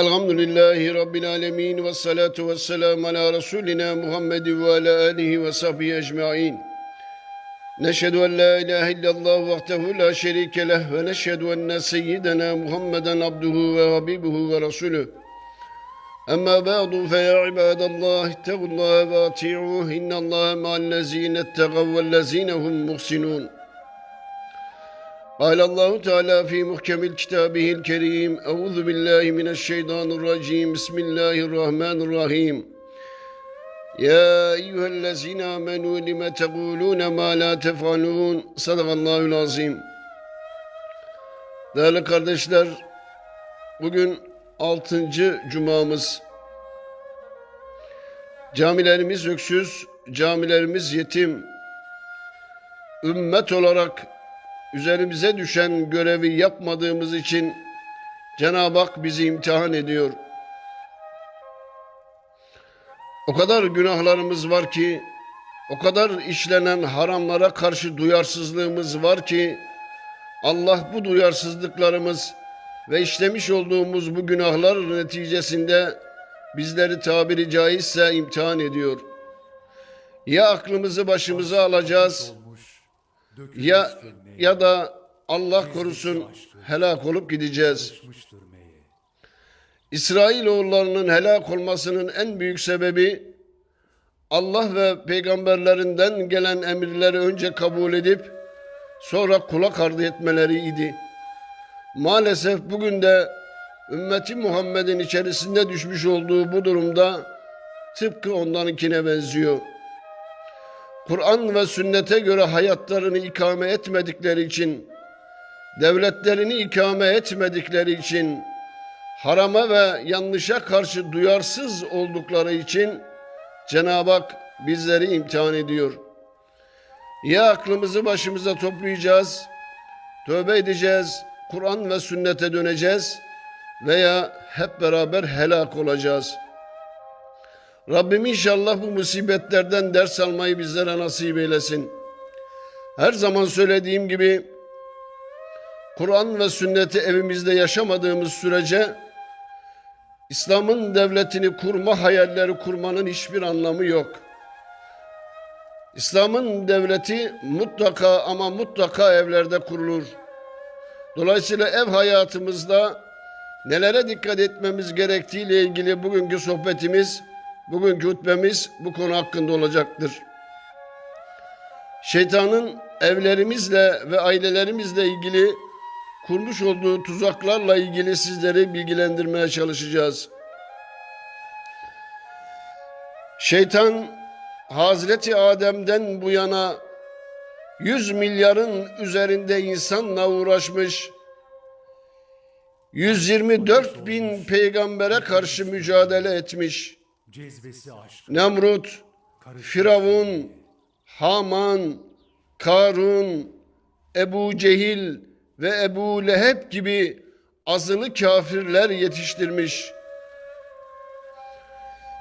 الحمد لله رب العالمين والصلاة والسلام على رسولنا محمد وعلى آله وصحبه أجمعين نشهد أن لا إله إلا الله وحده لا شريك له ونشهد أن سيدنا محمدا عبده وحبيبه ورسوله أما بعد فيا عباد الله اتقوا الله وأطيعوه إن الله مع الذين اتقوا والذين هم محسنون قال الله تعالى في محكم كتابه الكريم أعوذ بالله من الشيطان الرجيم بسم الله الرحمن الرحيم يا أيها الذين آمنوا لم تقولون ما لا تفعلون صدق الله العظيم Değerli kardeşler, bugün altıncı cumamız. Camilerimiz öksüz, camilerimiz yetim. Ümmet olarak üzerimize düşen görevi yapmadığımız için Cenab-ı Hak bizi imtihan ediyor. O kadar günahlarımız var ki, o kadar işlenen haramlara karşı duyarsızlığımız var ki, Allah bu duyarsızlıklarımız ve işlemiş olduğumuz bu günahlar neticesinde bizleri tabiri caizse imtihan ediyor. Ya aklımızı başımıza alacağız, ya ya da Allah korusun helak olup gideceğiz. İsrailoğullarının helak olmasının en büyük sebebi Allah ve peygamberlerinden gelen emirleri önce kabul edip sonra kulak ardı etmeleriydi. Maalesef bugün de ümmeti Muhammed'in içerisinde düşmüş olduğu bu durumda tıpkı onlarınkine benziyor. Kur'an ve sünnete göre hayatlarını ikame etmedikleri için, devletlerini ikame etmedikleri için, harama ve yanlışa karşı duyarsız oldukları için Cenab-ı Hak bizleri imtihan ediyor. Ya aklımızı başımıza toplayacağız, tövbe edeceğiz, Kur'an ve sünnete döneceğiz veya hep beraber helak olacağız.'' Rabbim inşallah bu musibetlerden ders almayı bizlere nasip eylesin. Her zaman söylediğim gibi Kur'an ve sünneti evimizde yaşamadığımız sürece İslam'ın devletini kurma hayalleri kurmanın hiçbir anlamı yok. İslam'ın devleti mutlaka ama mutlaka evlerde kurulur. Dolayısıyla ev hayatımızda nelere dikkat etmemiz gerektiğiyle ilgili bugünkü sohbetimiz Bugünkü hutbemiz bu konu hakkında olacaktır. Şeytanın evlerimizle ve ailelerimizle ilgili kurmuş olduğu tuzaklarla ilgili sizleri bilgilendirmeye çalışacağız. Şeytan Hazreti Adem'den bu yana 100 milyarın üzerinde insanla uğraşmış, 124 bin peygambere karşı mücadele etmiş. Nemrut, Firavun, Haman, Karun, Ebu Cehil ve Ebu Leheb gibi azılı kafirler yetiştirmiş.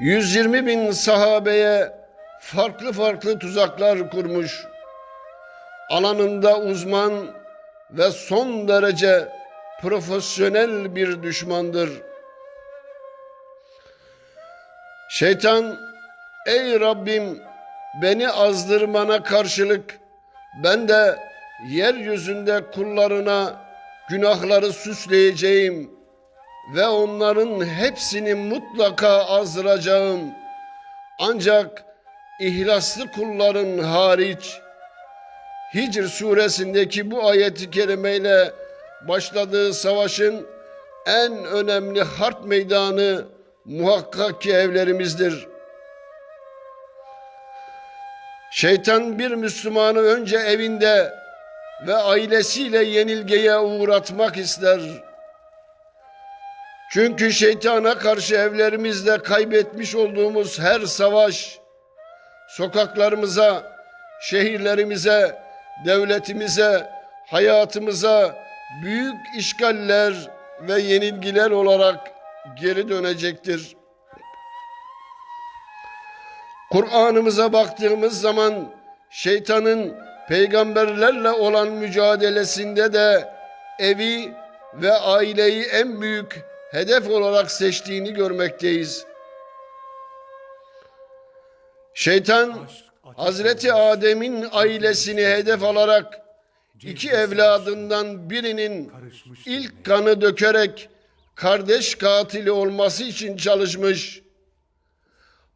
120 bin sahabeye farklı farklı tuzaklar kurmuş. Alanında uzman ve son derece profesyonel bir düşmandır.'' Şeytan ey Rabbim beni azdırmana karşılık ben de yeryüzünde kullarına günahları süsleyeceğim ve onların hepsini mutlaka azdıracağım. Ancak ihlaslı kulların hariç Hicr suresindeki bu ayeti kerimeyle başladığı savaşın en önemli harp meydanı muhakkak ki evlerimizdir. Şeytan bir Müslümanı önce evinde ve ailesiyle yenilgeye uğratmak ister. Çünkü şeytana karşı evlerimizde kaybetmiş olduğumuz her savaş sokaklarımıza, şehirlerimize, devletimize, hayatımıza büyük işgaller ve yenilgiler olarak geri dönecektir. Kur'an'ımıza baktığımız zaman şeytanın peygamberlerle olan mücadelesinde de evi ve aileyi en büyük hedef olarak seçtiğini görmekteyiz. Şeytan Hazreti Adem'in ailesini hedef alarak iki evladından birinin ilk kanı dökerek kardeş katili olması için çalışmış.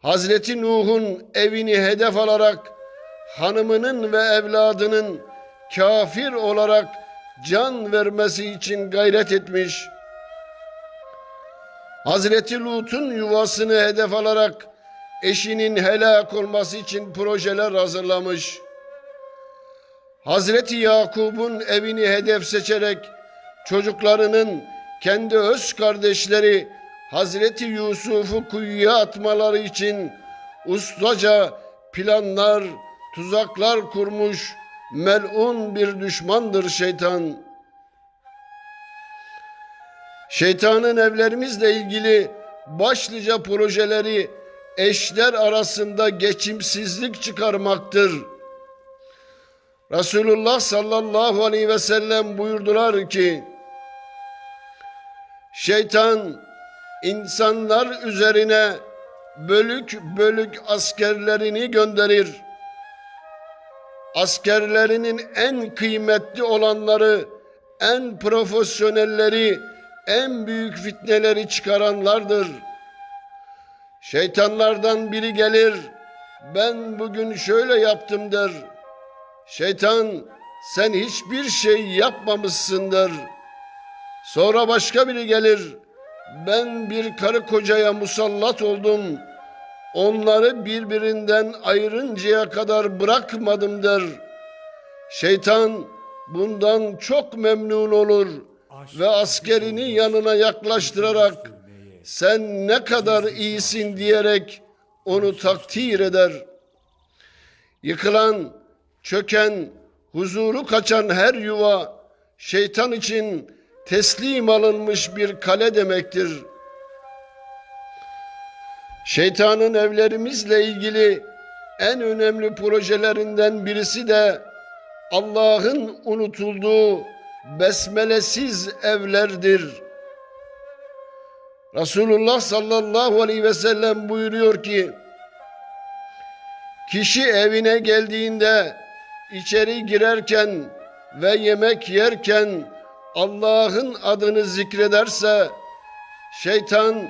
Hazreti Nuh'un evini hedef alarak hanımının ve evladının kafir olarak can vermesi için gayret etmiş. Hazreti Lut'un yuvasını hedef alarak eşinin helak olması için projeler hazırlamış. Hazreti Yakub'un evini hedef seçerek çocuklarının kendi öz kardeşleri Hazreti Yusuf'u kuyuya atmaları için ustaca planlar, tuzaklar kurmuş melun bir düşmandır şeytan. Şeytanın evlerimizle ilgili başlıca projeleri eşler arasında geçimsizlik çıkarmaktır. Resulullah sallallahu aleyhi ve sellem buyurdular ki, şeytan insanlar üzerine bölük bölük askerlerini gönderir. Askerlerinin en kıymetli olanları, en profesyonelleri, en büyük fitneleri çıkaranlardır. Şeytanlardan biri gelir, ben bugün şöyle yaptım der. Şeytan sen hiçbir şey yapmamışsındır. Sonra başka biri gelir, ben bir karı kocaya musallat oldum. Onları birbirinden ayırıncaya kadar bırakmadım der. Şeytan bundan çok memnun olur ve askerini yanına yaklaştırarak sen ne kadar iyisin diyerek onu takdir eder. Yıkılan, çöken, huzuru kaçan her yuva şeytan için teslim alınmış bir kale demektir. Şeytanın evlerimizle ilgili en önemli projelerinden birisi de Allah'ın unutulduğu besmelesiz evlerdir. Resulullah sallallahu aleyhi ve sellem buyuruyor ki, kişi evine geldiğinde içeri girerken ve yemek yerken Allah'ın adını zikrederse şeytan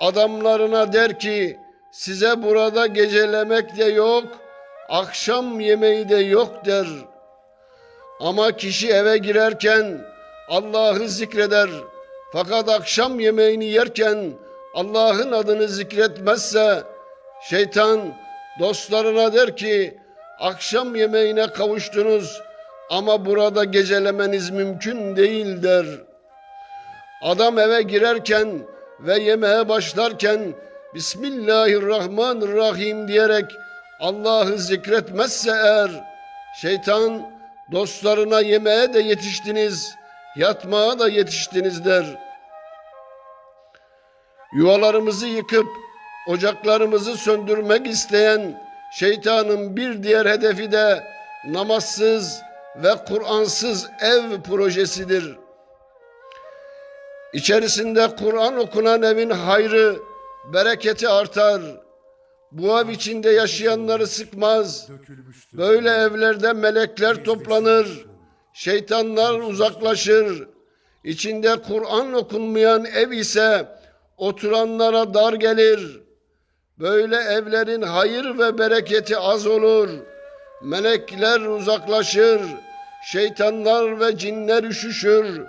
adamlarına der ki size burada gecelemek de yok, akşam yemeği de yok der. Ama kişi eve girerken Allah'ı zikreder fakat akşam yemeğini yerken Allah'ın adını zikretmezse şeytan dostlarına der ki akşam yemeğine kavuştunuz ama burada gecelemeniz mümkün değil der. Adam eve girerken ve yemeğe başlarken Bismillahirrahmanirrahim diyerek Allah'ı zikretmezse eğer şeytan dostlarına yemeğe de yetiştiniz, yatmaya da yetiştiniz der. Yuvalarımızı yıkıp ocaklarımızı söndürmek isteyen şeytanın bir diğer hedefi de namazsız ve Kur'ansız ev projesidir. İçerisinde Kur'an okunan evin hayrı, bereketi artar. Bu ev içinde yaşayanları sıkmaz. Böyle evlerde melekler toplanır. Şeytanlar uzaklaşır. İçinde Kur'an okunmayan ev ise oturanlara dar gelir. Böyle evlerin hayır ve bereketi az olur. Melekler uzaklaşır. Şeytanlar ve cinler üşüşür.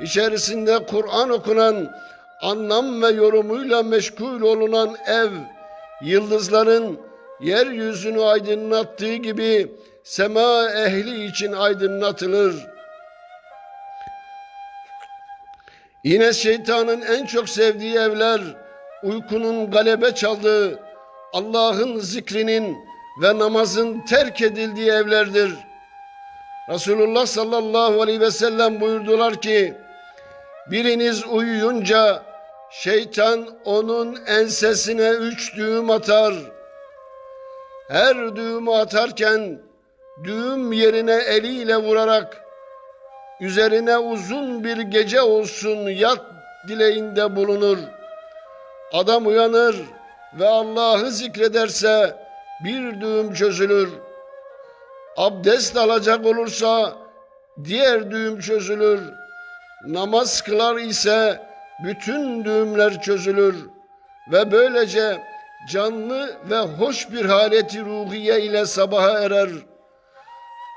İçerisinde Kur'an okunan, anlam ve yorumuyla meşgul olunan ev, yıldızların yeryüzünü aydınlattığı gibi sema ehli için aydınlatılır. Yine şeytanın en çok sevdiği evler, uykunun galebe çaldığı, Allah'ın zikrinin ve namazın terk edildiği evlerdir. Resulullah sallallahu aleyhi ve sellem buyurdular ki, biriniz uyuyunca şeytan onun ensesine üç düğüm atar. Her düğümü atarken düğüm yerine eliyle vurarak üzerine uzun bir gece olsun yat dileğinde bulunur. Adam uyanır ve Allah'ı zikrederse bir düğüm çözülür. Abdest alacak olursa diğer düğüm çözülür. Namaz kılar ise bütün düğümler çözülür ve böylece canlı ve hoş bir haleti ruhiye ile sabaha erer.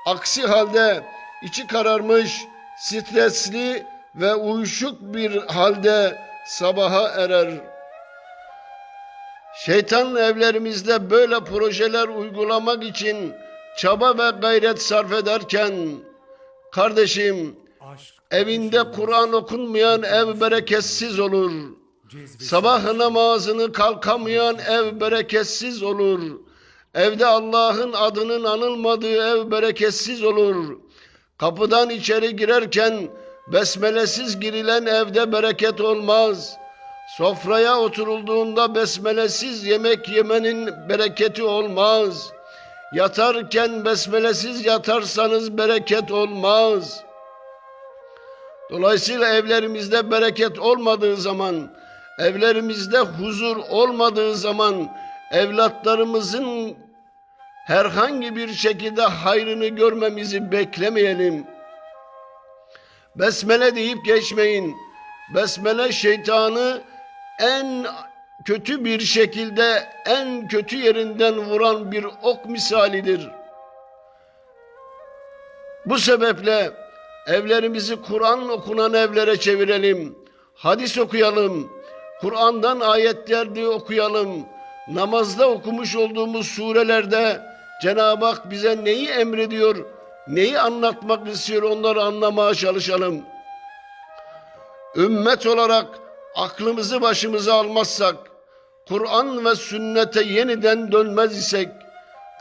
Aksi halde içi kararmış, stresli ve uyuşuk bir halde sabaha erer. Şeytan evlerimizde böyle projeler uygulamak için çaba ve gayret sarf ederken kardeşim evinde Kur'an okunmayan ev bereketsiz olur. Sabah namazını kalkamayan ev bereketsiz olur. Evde Allah'ın adının anılmadığı ev bereketsiz olur. Kapıdan içeri girerken besmelesiz girilen evde bereket olmaz. Sofraya oturulduğunda besmelesiz yemek yemenin bereketi olmaz. Yatarken besmelesiz yatarsanız bereket olmaz.'' Dolayısıyla evlerimizde bereket olmadığı zaman, evlerimizde huzur olmadığı zaman evlatlarımızın herhangi bir şekilde hayrını görmemizi beklemeyelim. Besmele deyip geçmeyin. Besmele şeytanı en kötü bir şekilde en kötü yerinden vuran bir ok misalidir. Bu sebeple evlerimizi Kur'an okunan evlere çevirelim. Hadis okuyalım. Kur'an'dan ayetler diye okuyalım. Namazda okumuş olduğumuz surelerde Cenab-ı Hak bize neyi emrediyor, neyi anlatmak istiyor onları anlamaya çalışalım. Ümmet olarak aklımızı başımıza almazsak, Kur'an ve sünnete yeniden dönmez isek,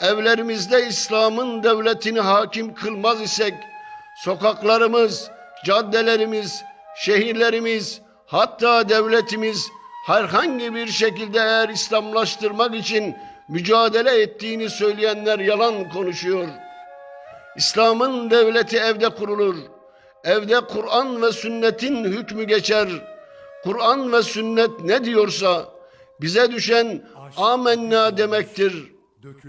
evlerimizde İslam'ın devletini hakim kılmaz isek, sokaklarımız, caddelerimiz, şehirlerimiz, hatta devletimiz herhangi bir şekilde eğer İslamlaştırmak için mücadele ettiğini söyleyenler yalan konuşuyor. İslam'ın devleti evde kurulur. Evde Kur'an ve sünnetin hükmü geçer. Kur'an ve sünnet ne diyorsa bize düşen amenna demektir.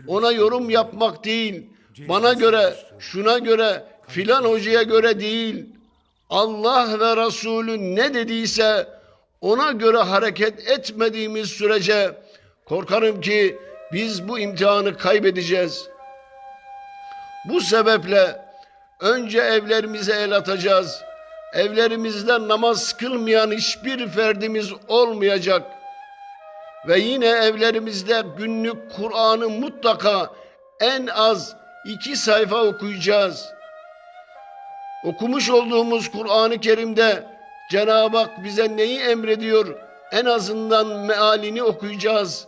Ona yorum yapmak değil, bana göre, şuna göre, filan hocaya göre değil. Allah ve Resulü ne dediyse ona göre hareket etmediğimiz sürece korkarım ki biz bu imtihanı kaybedeceğiz. Bu sebeple önce evlerimize el atacağız. Evlerimizde namaz kılmayan hiçbir ferdimiz olmayacak. Ve yine evlerimizde günlük Kur'an'ı mutlaka en az iki sayfa okuyacağız. Okumuş olduğumuz Kur'an-ı Kerim'de Cenab-ı Hak bize neyi emrediyor? En azından mealini okuyacağız.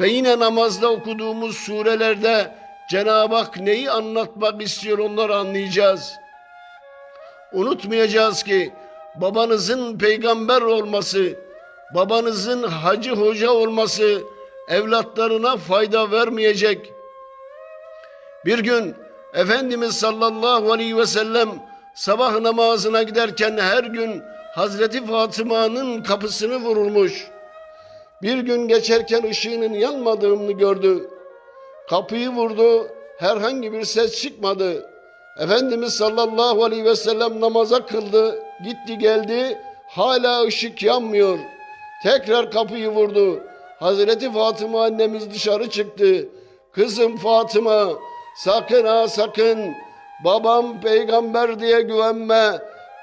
Ve yine namazda okuduğumuz surelerde Cenab-ı Hak neyi anlatmak istiyor onları anlayacağız. Unutmayacağız ki babanızın peygamber olması, babanızın hacı hoca olması evlatlarına fayda vermeyecek. Bir gün Efendimiz sallallahu aleyhi ve sellem sabah namazına giderken her gün Hazreti Fatıma'nın kapısını vurulmuş. Bir gün geçerken ışığının yanmadığını gördü. Kapıyı vurdu, herhangi bir ses çıkmadı. Efendimiz sallallahu aleyhi ve sellem namaza kıldı, gitti geldi, hala ışık yanmıyor. Tekrar kapıyı vurdu. Hazreti Fatıma annemiz dışarı çıktı. Kızım Fatıma, sakın ha sakın, babam peygamber diye güvenme.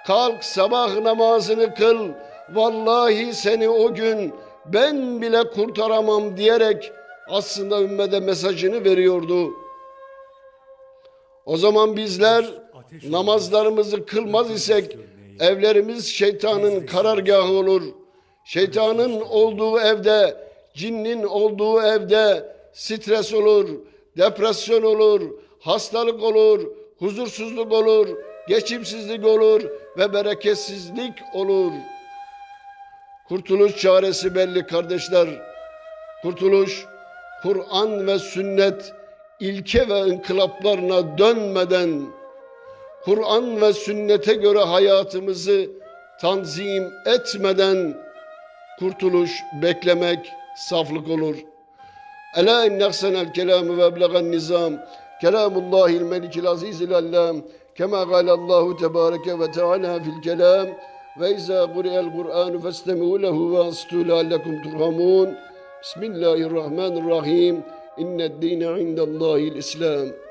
Kalk sabah namazını kıl. Vallahi seni o gün ben bile kurtaramam diyerek aslında ümmete mesajını veriyordu. O zaman bizler namazlarımızı kılmaz isek evlerimiz şeytanın karargahı olur. Şeytanın olduğu evde, cinnin olduğu evde stres olur, depresyon olur, hastalık olur, huzursuzluk olur, geçimsizlik olur ve bereketsizlik olur. Kurtuluş çaresi belli kardeşler. Kurtuluş Kur'an ve sünnet ilke ve inkılaplarına dönmeden Kur'an ve sünnete göre hayatımızı tanzim etmeden kurtuluş beklemek saflık olur. Ela in ahsenel kelamı ve eblegan nizam kelamullahil melikil azizil allam. Kema galallahu tebareke ve teala fil kelam. Ve izâ kuri'el Kur'anu festemi'u lehu ve ansitu leallekum turhamun. Bismillahirrahmanirrahim إن الدين عند الله الإسلام.